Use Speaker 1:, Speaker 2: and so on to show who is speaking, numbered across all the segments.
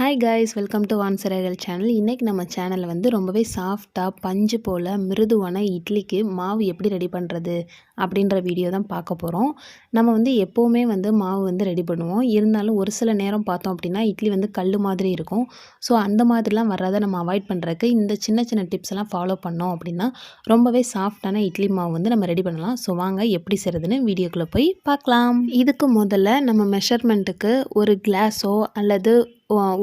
Speaker 1: Hi guys welcome to வான்சரகல் channel இன்றைக்கி நம்ம சேனலில் வந்து ரொம்பவே சாஃப்டாக பஞ்சு போல் மிருதுவான இட்லிக்கு மாவு எப்படி ரெடி பண்ணுறது அப்படின்ற வீடியோ தான் பார்க்க போகிறோம் நம்ம வந்து எப்போவுமே வந்து மாவு வந்து ரெடி பண்ணுவோம். இருந்தாலும் ஒரு சில நேரம் பார்த்தோம் அப்படின்னா இட்லி வந்து கல் மாதிரி இருக்கும். ஸோ அந்த மாதிரிலாம் வராத நம்ம அவாய்ட் பண்ணுறதுக்கு இந்த சின்ன சின்ன டிப்ஸ் எல்லாம் ஃபாலோ பண்ணோம் அப்படின்னா ரொம்பவே சாஃப்டான இட்லி மாவு வந்து நம்ம ரெடி பண்ணலாம். ஸோ வாங்க எப்படி செய்கிறதுன்னு வீடியோக்குள்ளே போய் பார்க்கலாம். இதுக்கு முதல்ல நம்ம மெஷர்மெண்ட்டுக்கு ஒரு கிளாஸோ அல்லது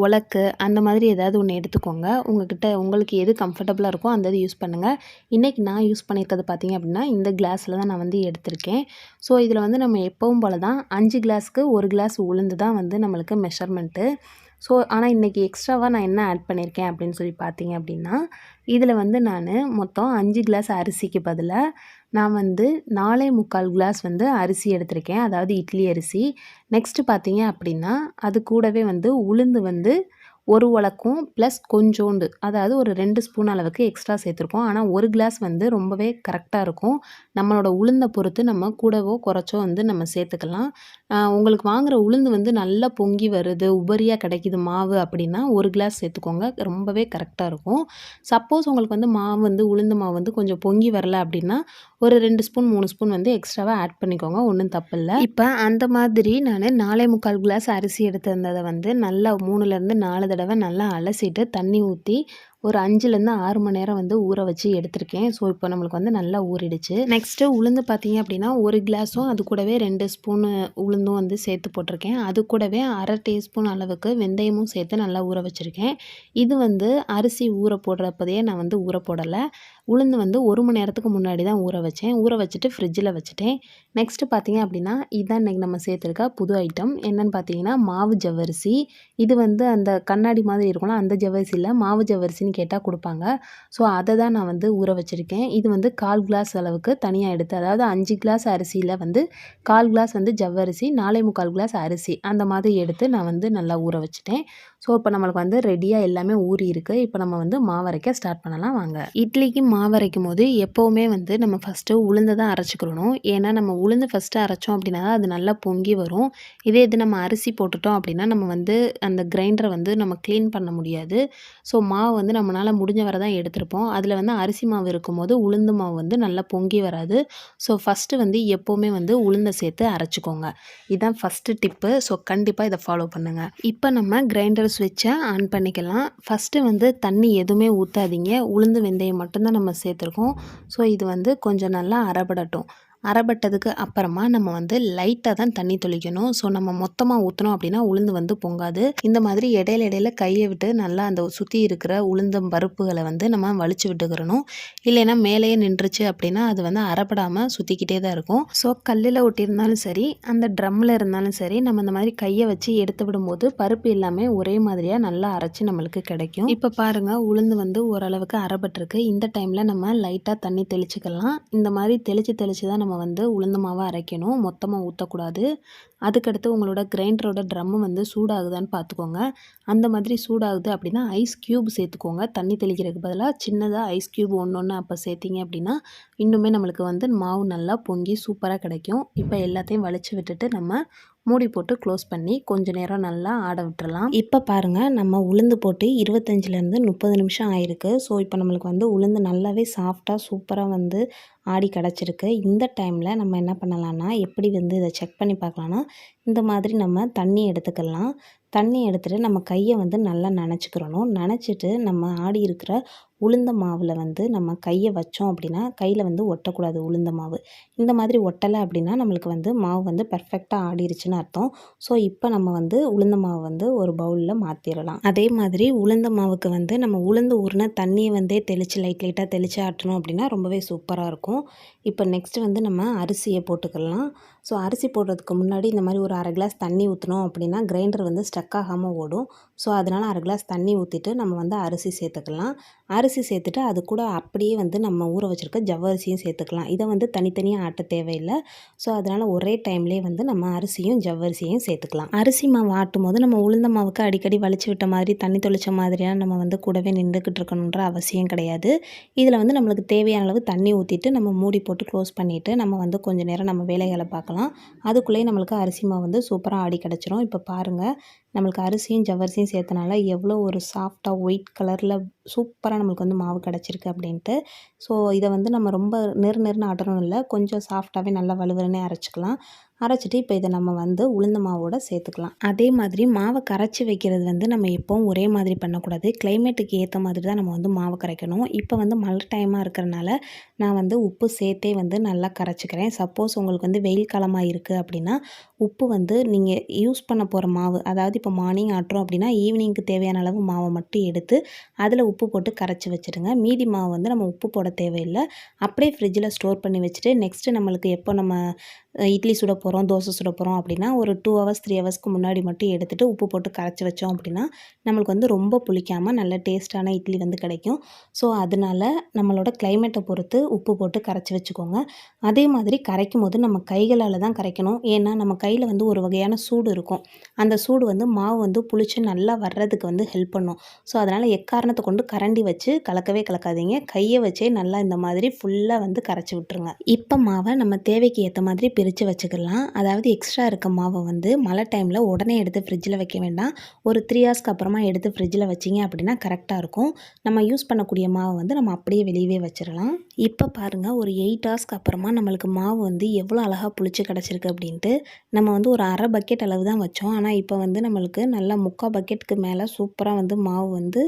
Speaker 1: உலக்கு அந்த மாதிரி ஏதாவது ஒன்று எடுத்துக்கோங்க. உங்ககிட்ட உங்களுக்கு எது கம்ஃபர்டபுளாக இருக்கோ அந்த இது யூஸ் பண்ணுங்கள் இன்றைக்கி நான் யூஸ் பண்ணியிருக்கிறது பார்த்தீங்க அப்படின்னா இந்த கிளாஸில் தான் நான் வந்து எடுத்திருக்கேன். ஸோ இதில் வந்து நம்ம எப்பவும் போல தான் அஞ்சு கிளாஸ்க்கு ஒரு கிளாஸ் உளுந்து தான் வந்து நம்மளுக்கு மெஷர்மெண்ட்டு ஸோ ஆனால் இன்றைக்கி எக்ஸ்ட்ராவாக நான் என்ன ஆட் பண்ணியிருக்கேன் அப்படின்னு சொல்லி பார்த்தீங்க அப்படின்னா இதில் வந்து நான் மொத்தம் அஞ்சு கிளாஸ் அரிசிக்கு பதிலாக நான் வந்து நாலே முக்கால் கிளாஸ் வந்து அரிசி எடுத்திருக்கேன். அதாவது இட்லி அரிசி. நெக்ஸ்ட்டு பார்த்தீங்க அப்படின்னா அது கூடவே வந்து உளுந்து வந்து ஒரு உலக்கும் ப்ளஸ் கொஞ்சோண்டு. அதாவது ஒரு ரெண்டு ஸ்பூன் அளவுக்கு எக்ஸ்ட்ரா சேர்த்துருக்கோம். ஆனால் ஒரு கிளாஸ் வந்து ரொம்பவே கரெக்டாக இருக்கும். நம்மளோட உளுந்தை பொறுத்து நம்ம கூடவோ குறைச்சோ வந்து நம்ம சேர்த்துக்கலாம். உங்களுக்கு வாங்குகிற உளுந்து வந்து நல்லா பொங்கி வருது உபரியாக கிடைக்கிது மாவு அப்படின்னா ஒரு கிளாஸ் சேர்த்துக்கோங்க. ரொம்பவே கரெக்டாக இருக்கும். சப்போஸ் உங்களுக்கு வந்து மாவு வந்து உளுந்து மாவு வந்து கொஞ்சம் பொங்கி வரல அப்படின்னா ஒரு ரெண்டு ஸ்பூன் மூணு ஸ்பூன் வந்து எக்ஸ்ட்ராவாக ஆட் பண்ணிக்கோங்க. ஒன்றும் தப்பில்லை இப்போ அந்த மாதிரி நான் நாலே முக்கால் கிளாஸ் அரிசி எடுத்திருந்ததை வந்து நல்லா மூணுலேருந்து நாலு தடவை நல்லா அலசிட்டு தண்ணி ஊற்றி ஒரு அஞ்சுலேருந்து ஆறு மணி நேரம் வந்து ஊற வச்சு எடுத்திருக்கேன். ஸோ இப்போ நம்மளுக்கு வந்து நல்லா ஊறிடுச்சு. நெக்ஸ்ட்டு உளுந்து பார்த்தீங்க அப்படின்னா ஒரு கிளாஸும் அது கூடவே ரெண்டு ஸ்பூனு உளுந்தும் வந்து சேர்த்து போட்டிருக்கேன். அது கூடவே அரை டீஸ்பூன் அளவுக்கு வெந்தயமும் சேர்த்து நல்லா ஊற வச்சுருக்கேன். இது வந்து அரிசி ஊற போடுறப்பதையே நான் வந்து ஊற போடலை. உளுந்து வந்து ஒரு மணி நேரத்துக்கு முன்னாடி தான் ஊற வச்சேன். ஊற வச்சுட்டு ஃப்ரிட்ஜில் வச்சுட்டேன். நெக்ஸ்ட்டு பார்த்தீங்க அப்படின்னா இதான் இன்றைக்கி நம்ம சேர்த்துருக்க புது ஐட்டம் என்னன்னு பார்த்தீங்கன்னா மாவு ஜவ்வரிசி. இது வந்து அந்த கண்ணாடி மாதிரி இருக்கும்ல அந்த ஜவ்வரிசியில் மாவு ஜவ்வரிசின்னு கேட்டால் கொடுப்பாங்க. ஸோ அதை தான் நான் வந்து ஊற வச்சுருக்கேன். இது வந்து கால் கிளாஸ் அளவுக்கு தனியாக எடுத்து அதாவது அஞ்சு கிளாஸ் அரிசியில் வந்து கால் கிளாஸ் வந்து ஜவ்வரிசி நாலே முக்கால் கிளாஸ் அரிசி அந்த மாதிரி எடுத்து நான் வந்து நல்லா ஊற வச்சுட்டேன். ஸோ இப்போ நம்மளுக்கு வந்து ரெடியாக எல்லாமே ஊறி இருக்குது இப்போ நம்ம வந்து மாவரைக்க ஸ்டார்ட் பண்ணலாம். வாங்க. இட்லிக்கு மாவரைக்கும் போது எப்போவுமே வந்து நம்ம ஃபஸ்ட்டு உளுந்து தான் அரைச்சிக்கிறணும் ஏன்னா நம்ம உளுந்து ஃபஸ்ட்டு அரைச்சோம் அப்படின்னா தான் அது நல்லா பொங்கி வரும். இதே இது நம்ம அரிசி போட்டுட்டோம் அப்படின்னா நம்ம வந்து அந்த கிரைண்டரை வந்து நம்ம க்ளீன் பண்ண முடியாது. ஸோ மாவு வந்து நம்மளால் முடிஞ்ச வரை தான் எடுத்திருப்போம். அதில் வந்து அரிசி மாவு இருக்கும்போது உளுந்து மாவு வந்து நல்லா பொங்கி வராது. ஸோ ஃபஸ்ட்டு வந்து எப்போவுமே வந்து உளுந்தை சேர்த்து அரைச்சிக்கோங்க. இதுதான் ஃபஸ்ட்டு டிப்பு ஸோ கண்டிப்பாக இதை ஃபாலோ பண்ணுங்கள் இப்போ நம்ம கிரைண்டர் ஸ்விட்சை ஆன் பண்ணிக்கலாம். ஃபஸ்ட்டு வந்து தண்ணி எதுவுமே ஊற்றாதீங்க உளுந்து வெந்தயம் மட்டும்தான் நம்ம சேர்த்துருக்கோம். ஸோ இது வந்து கொஞ்சம் நல்லா அரைபடட்டும் அரைபட்டதுக்கு அப்புறமா நம்ம வந்து லைட்டாக தான் தண்ணி தெளிக்கணும். ஸோ நம்ம மொத்தமாக ஊற்றினோம் அப்படின்னா உளுந்து வந்து பொங்காது. இந்த மாதிரி இடையில இடையில கையை விட்டு நல்லா அந்த சுற்றி இருக்கிற உளுந்தம் பருப்புகளை வந்து நம்ம வலிச்சு விட்டுக்கிறணும். இல்லைன்னா மேலேயே நின்றுச்சு அப்படின்னா அது வந்து அரைப்படாமல் சுற்றிக்கிட்டே தான் இருக்கும். ஸோ கல்லில் ஒட்டியிருந்தாலும் சரி அந்த ட்ரம்மில் இருந்தாலும் சரி நம்ம இந்த மாதிரி கையை வச்சு எடுத்து விடும்போது பருப்பு எல்லாமே ஒரே மாதிரியாக நல்லா அரைச்சி நம்மளுக்கு கிடைக்கும். இப்போ பாருங்கள் உளுந்து வந்து ஓரளவுக்கு அரைப்பட்டிருக்கு இந்த டைமில் நம்ம லைட்டாக தண்ணி தெளிச்சுக்கலாம். இந்த மாதிரி தெளித்து தெளித்து தான் நம்ம வந்து உளுந்த மாவை அரைக்கணும். மொத்தமாக ஊற்றக்கூடாது அதுக்கடுத்து உங்களோட கிரைண்டரோட ட்ரம்மு வந்து சூடாகுதான்னு பார்த்துக்கோங்க அந்த மாதிரி சூடாகுது அப்படின்னா ஐஸ் க்யூப் சேர்த்துக்கோங்க. தண்ணி தெளிக்கிறதுக்கு பதிலாக சின்னதாக ஐஸ் க்யூப் ஒன்று ஒன்று அப்போ சேர்த்திங்க அப்படின்னா இன்னுமே நம்மளுக்கு வந்து மாவு நல்லா பொங்கி சூப்பராக கிடைக்கும். இப்போ எல்லாத்தையும் வலிச்சு விட்டுட்டு நம்ம மூடி போட்டு க்ளோஸ் பண்ணி கொஞ்சம் நேரம் நல்லா ஆட விட்டுறலாம். இப்போ பாருங்கள் நம்ம உளுந்து போட்டு இருபத்தஞ்சிலேருந்து முப்பது நிமிஷம் ஆயிருக்கு. ஸோ இப்போ நம்மளுக்கு வந்து உளுந்து நல்லாவே சாஃப்டாக சூப்பராக வந்து ஆடி கிடச்சிருக்கு. இந்த டைமில் நம்ம என்ன பண்ணலான்னா எப்படி வந்து இதை செக் பண்ணி பார்க்கலான்னா இந்த மாதிரி நம்ம தண்ணி எடுத்துக்கலாம். தண்ணி எடுத்துகிட்டு நம்ம கையை வந்து நல்லா நனைச்சிக்கிறணும். நனைச்சிட்டு நம்ம ஆடி இருக்கிற உளுந்த மாவில் வந்து நம்ம கையை வச்சோம் அப்படின்னா கையில் வந்து ஒட்டக்கூடாது உளுந்த மாவு. இந்த மாதிரி ஒட்டலை அப்படின்னா நம்மளுக்கு வந்து மாவு வந்து பர்ஃபெக்டாக ஆடிருச்சுன்னு அர்த்தம். ஸோ இப்போ நம்ம வந்து உளுந்த மாவு வந்து ஒரு பவுலில் மாற்றிடலாம் அதே மாதிரி உளுந்த மாவுக்கு வந்து நம்ம உளுந்து ஊறின தண்ணியை வந்தே தெளித்து லைட் லைட்டாக தெளித்து ஆட்டணும் அப்படின்னா ரொம்பவே சூப்பராக இருக்கும். இப்போ நெக்ஸ்ட் வந்து நம்ம அரிசியை போட்டுக்கலாம். ஸோ அரிசி போடுறதுக்கு முன்னாடி இந்த மாதிரி ஒரு அரை கிளாஸ் தண்ணி ஊற்றினோம் அப்படின்னா கிரைண்டர் வந்து ஸ்டக் ஆகாமல் ஓடும். ஸோ அதனால் அரை கிளாஸ் தண்ணி ஊற்றிட்டு நம்ம வந்து அரிசி சேர்த்துக்கலாம். அரிசி சேர்த்துட்டு அது கூட அப்படியே வந்து நம்ம ஊற வச்சுருக்க ஜவ்வரிசியும் சேர்த்துக்கலாம். இதை வந்து தனித்தனியாக ஆட்ட தேவையில்லை. ஸோ அதனால் ஒரே டைம்லேயே வந்து நம்ம அரிசியும் ஜவ்வரிசியும் சேர்த்துக்கலாம். அரிசி மாவு ஆட்டும் போது நம்ம உளுந்த மாவுக்கு அடிக்கடி வலிச்சு விட்ட மாதிரி தண்ணி தொளிச்ச மாதிரியான நம்ம வந்து கூடவே நின்றுக்கிட்டு இருக்கணுன்ற அவசியம் கிடையாது. இதில் வந்து நம்மளுக்கு தேவையான அளவு தண்ணி ஊற்றிட்டு நம்ம மூடி போட்டு க்ளோஸ் பண்ணிவிட்டு நம்ம வந்து கொஞ்சம் நேரம் நம்ம வேலைகளை பார்க்கலாம். வச்சுக்கலாம் அதுக்குள்ளேயே நம்மளுக்கு அரிசி மாவு வந்து சூப்பராக ஆடி கிடச்சிரும். இப்போ பாருங்கள் நம்மளுக்கு அரிசியும் ஜவ்வரிசியும் சேர்த்தனால எவ்வளோ ஒரு சாஃப்டாக ஒயிட் கலரில் சூப்பராக நம்மளுக்கு வந்து மாவு கிடச்சிருக்கு அப்படின்ட்டு. ஸோ இதை வந்து நம்ம ரொம்ப நெரு நெருன்னு ஆட்டணும் இல்லை கொஞ்சம் சாஃப்டாகவே நல்லா வலுவலுன்னே அரைச்சிக்கலாம். அரைச்சிட்டு இப்போ இதை நம்ம வந்து உளுந்த மாவோட சேர்த்துக்கலாம். அதே மாதிரி மாவை கரைச்சி வைக்கிறது வந்து நம்ம எப்போவும் ஒரே மாதிரி பண்ணக்கூடாது. கிளைமேட்டுக்கு ஏற்ற மாதிரி தான் நம்ம வந்து மாவு கரைக்கணும். இப்போ வந்து மழை டைமாக இருக்கிறனால நான் வந்து உப்பு சேர்த்தே வந்து நல்லா கரைச்சிக்கிறேன். சப்போஸ் உங்களுக்கு வந்து வெயில் காலமாக இருக்குது அப்படின்னா உப்பு வந்து நீங்கள் யூஸ் பண்ண போகிற மாவு அதாவது இப்போ மார்னிங் ஆட்டுறோம் அப்படின்னா ஈவினிங்க்கு தேவையான அளவு மாவை மட்டும் எடுத்து அதில் உப்பு உப்பு போட்டு கரைச்சி வச்சுருங்க மீதி மாவு வந்து நம்ம உப்பு போட தேவையில்லை. அப்படியே ஃப்ரிட்ஜில் ஸ்டோர் பண்ணி வச்சுட்டு நெக்ஸ்ட்டு நம்மளுக்கு எப்போ நம்ம இட்லி சுட போகிறோம் தோசை சுட போகிறோம் அப்படின்னா ஒரு டூ ஹவர்ஸ் த்ரீ ஹவர்ஸ்க்கு முன்னாடி மட்டும் எடுத்துகிட்டு உப்பு போட்டு கரைச்சி வச்சோம் அப்படின்னா நம்மளுக்கு வந்து ரொம்ப புளிக்காமல் நல்ல டேஸ்ட்டான இட்லி வந்து கிடைக்கும். ஸோ அதனால் நம்மளோட கிளைமேட்டை பொறுத்து உப்பு போட்டு கரைச்சி வச்சுக்கோங்க. அதே மாதிரி கரைக்கும் போது நம்ம கைகளால் தான் கரைக்கணும். ஏன்னா நம்ம கையில் வந்து ஒரு வகையான சூடு இருக்கும். அந்த சூடு வந்து மாவு வந்து புளிச்சு நல்லா வர்றதுக்கு வந்து ஹெல்ப் பண்ணும். ஸோ அதனால் எக்காரணத்தை கொண்டு கரண்டி வச்சு கலக்கவே கலக்காதீங்க. கையை வச்சே நல்லா இந்த மாதிரி ஃபுல்லாக வந்து கரைச்சி விட்டுருங்க. இப்போ மாவை நம்ம தேவைக்கு ஏற்ற மாதிரி பிரித்து வச்சுக்கலாம். அதாவது எக்ஸ்ட்ரா இருக்க மாவை வந்து மழை டைமில் உடனே எடுத்து ஃப்ரிட்ஜில் வைக்க வேண்டாம். ஒரு த்ரீ ஹார்ஸ்க்கு அப்புறமா எடுத்து ஃப்ரிட்ஜில் வச்சிங்க அப்படின்னா கரெக்டாக இருக்கும். நம்ம யூஸ் பண்ணக்கூடிய மாவை வந்து நம்ம அப்படியே வெளியவே வச்சிடலாம். இப்போ பாருங்கள் ஒரு எயிட் ஹார்ஸ்க்கு அப்புறமா நம்மளுக்கு மாவு வந்து எவ்வளோ அழகாக புளிச்சு கிடச்சிருக்கு அப்படின்ட்டு நம்ம வந்து ஒரு அரை பக்கெட் அளவு தான் வச்சோம். ஆனால் இப்போ வந்து நம்மளுக்கு நல்லா முக்கால் பக்கெட்டுக்கு மேலே சூப்பராக வந்து மாவு வந்து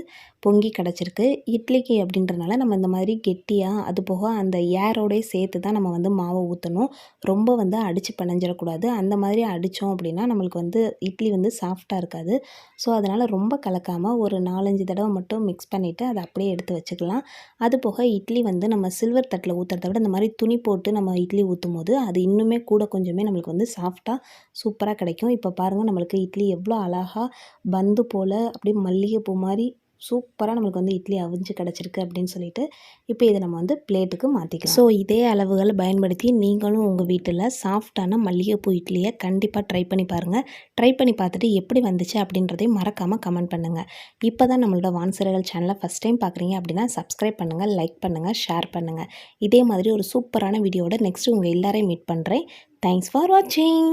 Speaker 1: பொங்கி கிடச்சிருக்கு. இட்லிக்கு அப்படின்றனால நம்ம இந்த மாதிரி கெட்டியாக அது போக அந்த ஏரோடய சேர்த்து தான் நம்ம வந்து மாவை ஊற்றணும் ரொம்ப வந்து அடித்து பிணைஞ்சிடக்கூடாது. அந்த மாதிரி அடித்தோம் அப்படின்னா நம்மளுக்கு வந்து இட்லி வந்து சாஃப்டாக இருக்காது. ஸோ அதனால் ரொம்ப கலக்காமல் ஒரு நாலஞ்சு தடவை மட்டும் மிக்ஸ் பண்ணிவிட்டு அதை அப்படியே எடுத்து வச்சுக்கலாம். அது போக இட்லி வந்து நம்ம சில்வர் தட்டில் ஊற்றுறத விட இந்த மாதிரி துணி போட்டு நம்ம இட்லி ஊற்றும் போது அது இன்னுமே கூட கொஞ்சமே நம்மளுக்கு வந்து சாஃப்டாக சூப்பராக கிடைக்கும். இப்போ பாருங்கள் நம்மளுக்கு இட்லி எவ்வளோ அழகாக பந்து போல் அப்படியே மல்லிகைப்பூ மாதிரி சூப்பராக நம்மளுக்கு வந்து இட்லி அவிஞ்சு கிடச்சிருக்கு அப்படின்னு சொல்லிட்டு இப்போ இதை நம்ம வந்து பிளேட்டுக்கு மாற்றிக்கலாம் ஸோ இதே அளவுகளை பயன்படுத்தி நீங்களும் உங்கள் வீட்டில் சாஃப்டான மல்லிகைப்பூ இட்லியை கண்டிப்பாக ட்ரை பண்ணி பாருங்கள் ட்ரை பண்ணி பார்த்துட்டு எப்படி வந்துச்சு அப்படின்றதையும் மறக்காமல் கமெண்ட் பண்ணுங்கள் இப்போ தான் நம்மளோட வான்சிறகள் சேனலை ஃபஸ்ட் டைம் பார்க்குறீங்க அப்படின்னா சப்ஸ்கிரைப் பண்ணுங்கள் லைக் பண்ணுங்கள் ஷேர் பண்ணுங்கள் இதே மாதிரி ஒரு சூப்பரான வீடியோட நெக்ஸ்ட்டு உங்கள் எல்லாரையும் மீட் பண்ணுறேன் தேங்க்ஸ் ஃபார் வாட்சிங்